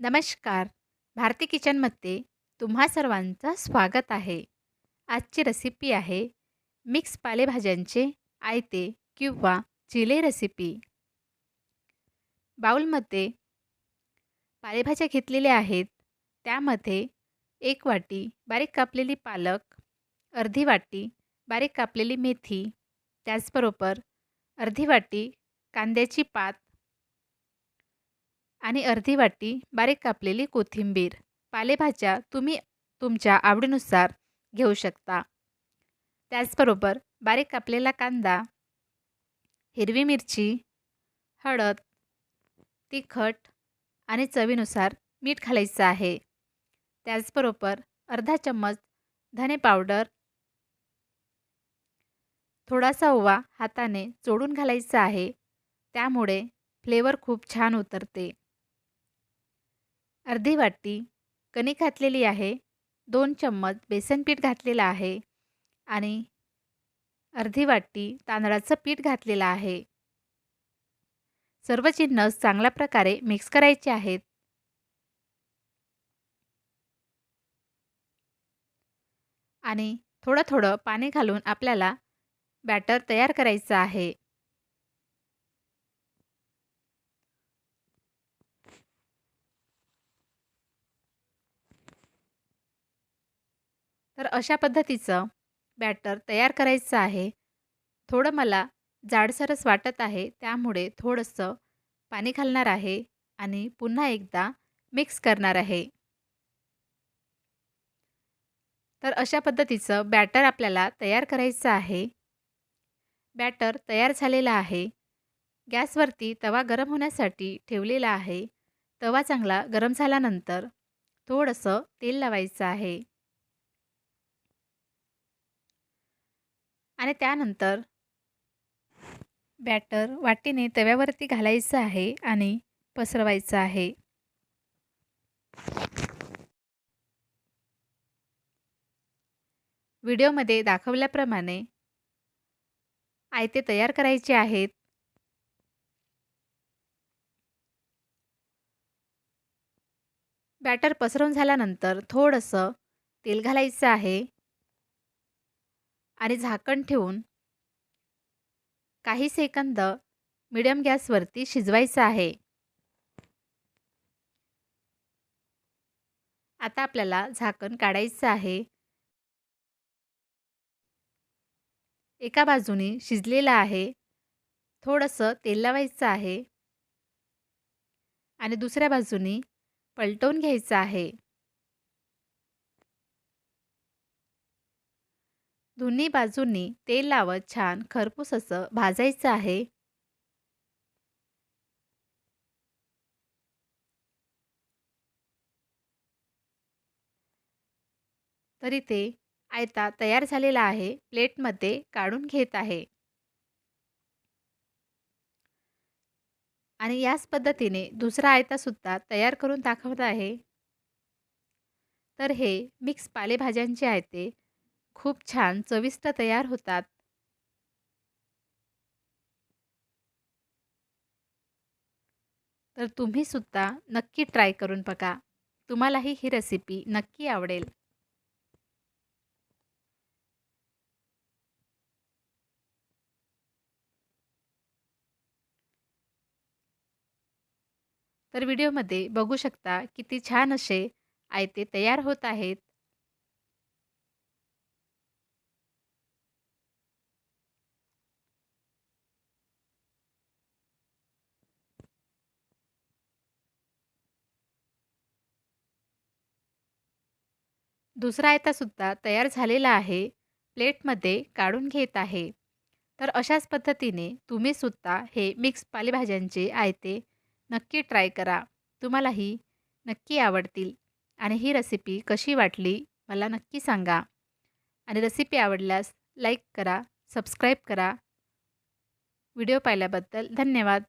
नमस्कार. भारती किचनमध्ये तुम्हा सर्वांचं स्वागत आहे. आजची रेसिपी आहे मिक्स पालेभाज्यांचे आयते किंवा चिले रेसिपी बाउलमध्ये पालेभाज्या घेतलेल्या आहेत. त्यामध्ये एक वाटी बारीक कापलेली पालक अर्धी वाटी बारीक कापलेली मेथी त्याचबरोबर अर्धी वाटी कांद्याची पात आणि अर्धी वाटी बारीक कापलेली कोथिंबीर. पालेभाज्या तुम्ही तुमच्या आवडीनुसार घेऊ शकता. त्याचबरोबर बारीक कापलेला कांदा हिरवी मिरची हळद तिखट आणि चवीनुसार मीठ घालायचं आहे. त्याचबरोबर अर्धा चम्मच धने पावडर थोडासा ओवा हाताने चोडून घालायचा आहे. त्यामुळे फ्लेवर खूप छान उतरते. अर्धी वाटी कणिक घातलेली आहे दोन चम्मच बेसन पीठ घातलेलं आहे आणि अर्धी वाटी तांदळाचं पीठ घातलेलं आहे. सर्व जिन्नस चांगल्या प्रकारे मिक्स करायचे आहेत. आणि थोडं थोडं पाणी घालून आपल्याला बॅटर तयार करायचं आहे. तर अशा पद्धतीचं बॅटर तयार करायचं आहे. थोडं मला जाडसरच वाटत आहे त्यामुळे थोडंसं पाणी घालणार आहे आणि पुन्हा एकदा मिक्स करणार आहे. तर अशा पद्धतीचं बॅटर आपल्याला तयार करायचं आहे. बॅटर तयार झालेला आहे. गॅसवरती तवा गरम होण्यासाठी ठेवलेला आहे. तवा चांगला गरम झाल्यानंतर थोडंसं तेल लावायचं आहे. आणि त्यानंतर बॅटर वाटीने तव्यावरती घालायचं आहे आणि पसरवायचं आहे. व्हिडिओमध्ये दाखवल्याप्रमाणे आयते तयार करायचे आहेत. बॅटर पसरवून झाल्यानंतर थोडंसं तेल घालायचं आहे. आणि झाकण ठेवून काही सेकंद मिडियम गॅसवरती शिजवायचं आहे. आता आपल्याला झाकण काढायचं आहे. एका बाजूने शिजलेलं आहे. थोडंसं तेल लावायचं आहे. आणि दुसऱ्या बाजूनी पलटवून घ्यायचं आहे. दोन्ही बाजूंनी तेल लावत छान खरपूस असं भाजायचं आहे. तरी ते आयता तयार झालेला आहे प्लेटमध्ये काढून घेत आहे. आणि याच पद्धतीने दुसरा आयतासुद्धा तयार करून दाखवत आहे. तर हे मिक्स पालेभाज्यांचे आयते खूप छान चविष्ट तयार होतात. तर तुम्ही सुद्धा नक्की ट्राय करून बघा. तुम्हालाही ही रेसिपी नक्की आवडेल. तर व्हिडिओमध्ये बघू शकता किती छान असे आयते तयार होत आहेत. दुसरा आयतासुद्धा तयार झालेला आहे प्लेटमध्ये काढून घेत आहे. तर अशाच पद्धतीने तुम्हीसुद्धा हे मिक्स पालेभाज्यांचे आयते नक्की ट्राय करा. तुम्हालाही नक्की आवडतील. आणि ही रेसिपी कशी वाटली मला नक्की सांगा. आणि रेसिपी आवडल्यास लाईक करा सबस्क्राईब करा. व्हिडिओ पाहिल्याबद्दल धन्यवाद.